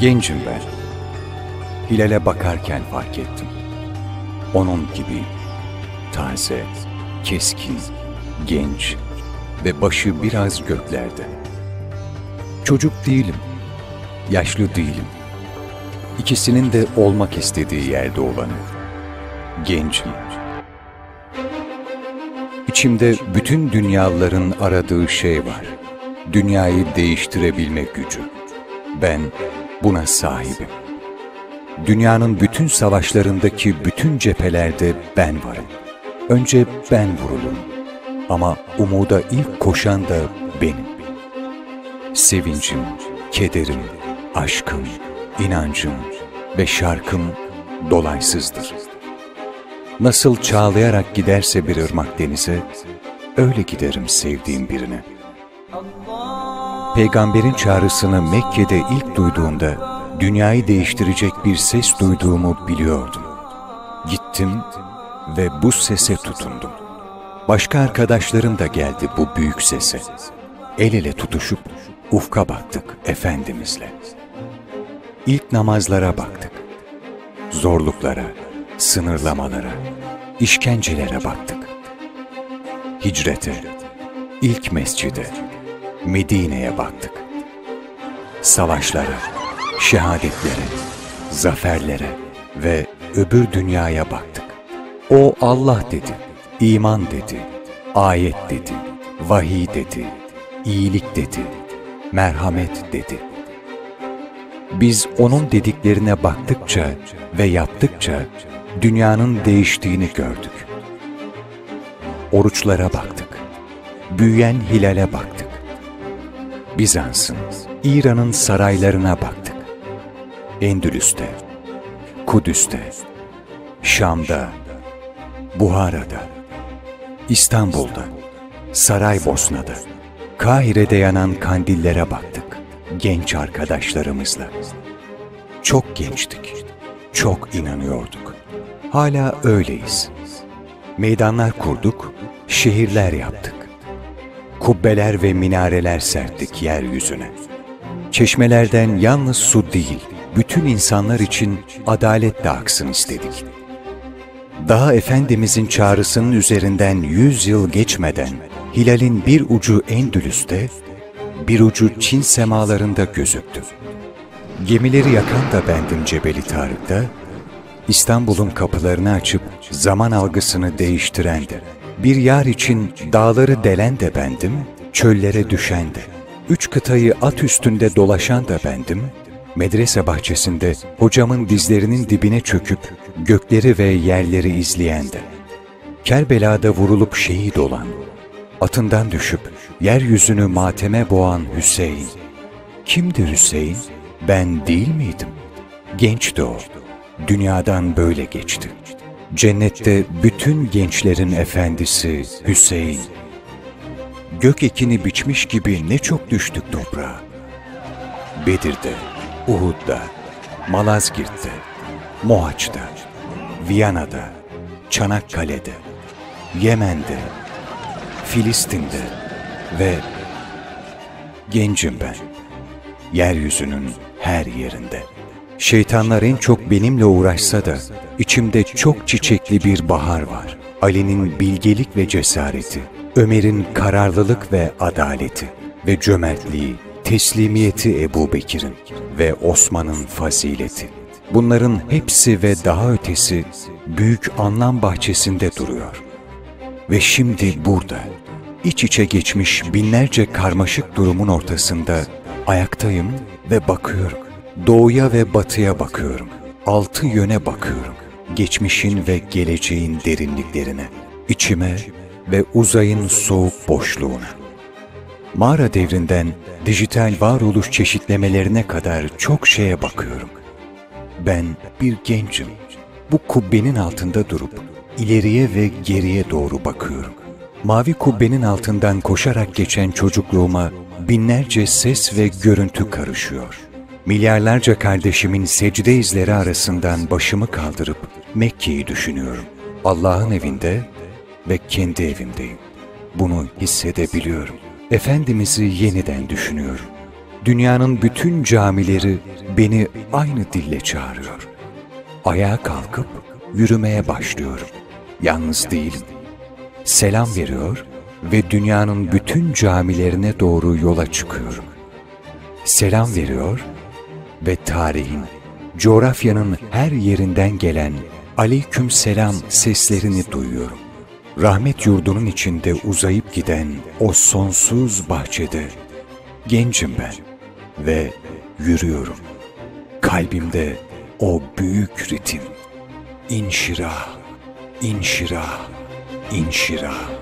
Gencim ben. Hilal'e bakarken fark ettim. Onun gibi taze, keskin, genç ve başı biraz göklerde. Çocuk değilim, yaşlı değilim. İkisinin de olmak istediği yerde olanı. Gencim. İçimde bütün dünyaların aradığı şey var. Dünyayı değiştirebilme gücü. Ben buna sahibim. Dünyanın bütün savaşlarındaki bütün cephelerde ben varım. Önce ben vurulurum. Ama umuda ilk koşan da benim. Sevincim, kederim, aşkım, inancım ve şarkım dolaysızdır. Nasıl çağlayarak giderse bir ırmak denize, öyle giderim sevdiğim birine. Peygamberin çağrısını Mekke'de ilk duyduğumda, dünyayı değiştirecek bir ses duyduğumu biliyordum. Gittim ve bu sese tutundum. Başka arkadaşlarım da geldi bu büyük sese. El ele tutuşup ufka baktık Efendimizle. İlk namazlara baktık. Zorluklara, sınırlamalara, işkencelere baktık. Hicrete, ilk mescide, Medine'ye baktık. Savaşlara, şehadetlere, zaferlere ve öbür dünyaya baktık. O Allah dedi, iman dedi, ayet dedi, vahiy dedi, iyilik dedi, merhamet dedi. Biz onun dediklerine baktıkça ve yaptıkça dünyanın değiştiğini gördük. Oruçlara baktık. Büyüyen hilale baktık. Bizans'ın, İran'ın saraylarına baktık. Endülüs'te, Kudüs'te, Şam'da, Buhara'da, İstanbul'da, Saraybosna'da, Kahire'de yanan kandillere baktık genç arkadaşlarımızla. Çok gençtik, çok inanıyorduk. Hala öyleyiz. Meydanlar kurduk, şehirler yaptık. Kubbeler ve minareler serptik yeryüzüne. Çeşmelerden yalnız su değil, bütün insanlar için adalet de aksın istedik. Daha Efendimizin çağrısının üzerinden yüz yıl geçmeden, hilalin bir ucu Endülüs'te, bir ucu Çin semalarında gözüktü. Gemileri yakan da bendim Cebeli Tarık'ta, İstanbul'un kapılarını açıp zaman algısını değiştiren de, bir yar için dağları delen de bendim, çöllere düşen de, üç kıtayı at üstünde dolaşan da bendim, medrese bahçesinde hocamın dizlerinin dibine çöküp gökleri ve yerleri izleyen de, Kerbela'da vurulup şehit olan, atından düşüp yeryüzünü mateme boğan Hüseyin. Kimdi Hüseyin? Ben değil miydim? Gençti o. Dünyadan böyle geçti. Cennette bütün gençlerin efendisi Hüseyin. Gök ekini biçmiş gibi ne çok düştük toprağa. Bedir'de, Uhud'da, Malazgirt'te, Mohaç'ta, Viyana'da, Çanakkale'de, Yemen'de, Filistin'de ve gencim ben. Yeryüzünün her yerinde. Şeytanlar en çok benimle uğraşsa da içimde çok çiçekli bir bahar var. Ali'nin bilgelik ve cesareti, Ömer'in kararlılık ve adaleti ve cömertliği, teslimiyeti Ebu Bekir'in ve Osman'ın fazileti. Bunların hepsi ve daha ötesi büyük anlam bahçesinde duruyor. Ve şimdi burada, iç içe geçmiş binlerce karmaşık durumun ortasında ayaktayım ve bakıyorum. Doğuya ve batıya bakıyorum. Altı yöne bakıyorum. Geçmişin ve geleceğin derinliklerine, içime ve uzayın soğuk boşluğuna. Mağara devrinden dijital varoluş çeşitlemelerine kadar çok şeye bakıyorum. Ben bir gencim. Bu kubbenin altında durup ileriye ve geriye doğru bakıyorum. Mavi kubbenin altından koşarak geçen çocukluğuma binlerce ses ve görüntü karışıyor. Milyarlarca kardeşimin secde izleri arasından başımı kaldırıp Mekke'yi düşünüyorum. Allah'ın evinde ve kendi evimdeyim. Bunu hissedebiliyorum. Efendimiz'i yeniden düşünüyorum. Dünyanın bütün camileri beni aynı dille çağırıyor. Ayağa kalkıp yürümeye başlıyorum. Yalnız değilim. Selam veriyor ve dünyanın bütün camilerine doğru yola çıkıyorum. Selam veriyor ve tarihin, coğrafyanın her yerinden gelen aleyküm selam seslerini duyuyorum. Rahmet yurdunun içinde uzayıp giden o sonsuz bahçede gencim ben ve yürüyorum. Kalbimde o büyük ritim. İnşirah, inşirah, inşirah.